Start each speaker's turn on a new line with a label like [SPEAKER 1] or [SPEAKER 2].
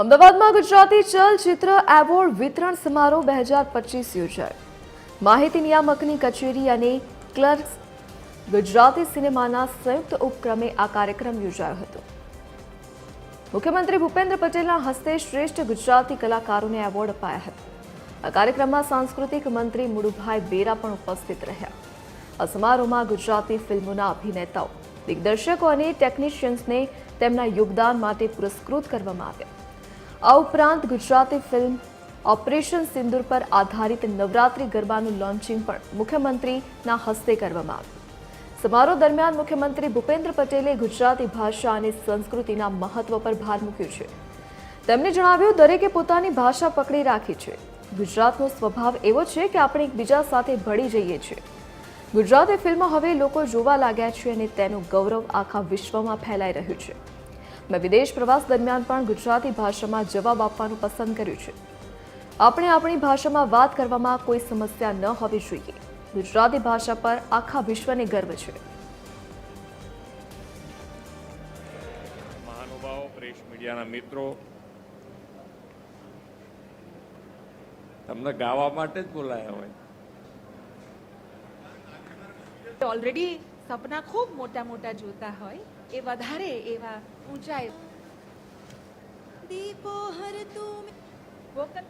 [SPEAKER 1] અમદાવાદમાં ગુજરાતી ચલચિત્ર એવોર્ડ વિતરણ સમારોહ બે હજાર પચીસ યોજાયો. માહિતી નિયામકની કચેરી અને ક્લર્ક્સ ગુજરાતી સિનેમાના સંયુક્ત ઉપક્રમે આ કાર્યક્રમ યોજાયો હતો. મુખ્યમંત્રી ભૂપેન્દ્ર પટેલના હસ્તે શ્રેષ્ઠ ગુજરાતી કલાકારોને એવોર્ડ અપાયા હતા. આ કાર્યક્રમમાં સાંસ્કૃતિક મંત્રી મુળુભાઈ બેરા પણ ઉપસ્થિત રહ્યા. આ સમારોહમાં ગુજરાતી ફિલ્મોના અભિનેતાઓ, દિગ્દર્શકો અને ટેકનિશિયન્સને તેમના યોગદાન માટે પુરસ્કૃત કરવામાં આવ્યા. આ ઉપરાંત ગુજરાતી ફિલ્મ ઓપરેશન સિંદુર પર આધારિત નવરાત્રી ગરબાનું લોન્ચિંગ પણ મુખ્યમંત્રીના હસ્તે કરવામાં આવ્યું. સમારોહ દરમિયાન મુખ્યમંત્રી ભૂપેન્દ્ર પટેલે ગુજરાતી ભાષા અને સંસ્કૃતિના મહત્વ પર ભાર મૂક્યો છે. તેમણે જણાવ્યું, દરેકે પોતાની ભાષા પકડી રાખી છે. ગુજરાતનો સ્વભાવ એવો છે કે આપણે એકબીજા સાથે ભળી જઈએ છીએ. ગુજરાતી ફિલ્મો હવે લોકો જોવા લાગ્યા છે અને તેનું ગૌરવ આખા વિશ્વમાં ફેલાઈ રહ્યું છે. મેં વિદેશ પ્રવાસ દરમિયાન પણ ગુજરાતી ભાષામાં જવાબ આપવાનું પસંદ કર્યું છે. આપણે આપણી ભાષામાં વાત કરવામાં કોઈ સમસ્યા ન હોવી જોઈએ. ગુજરાતી ભાષા પર આખા વિશ્વને ગર્વ છે.
[SPEAKER 2] મહાનુભાવો પ્રેસ મીડિયાના મિત્રો. તમને ગાવા માટે જ બોલાયા હોય.
[SPEAKER 3] ઓલરેડી સપના ખૂબ મોટા મોટા જોતા હોય એ વધારે એવા ઊંચાઈ.
[SPEAKER 4] દીપો હર તું
[SPEAKER 3] વોકલ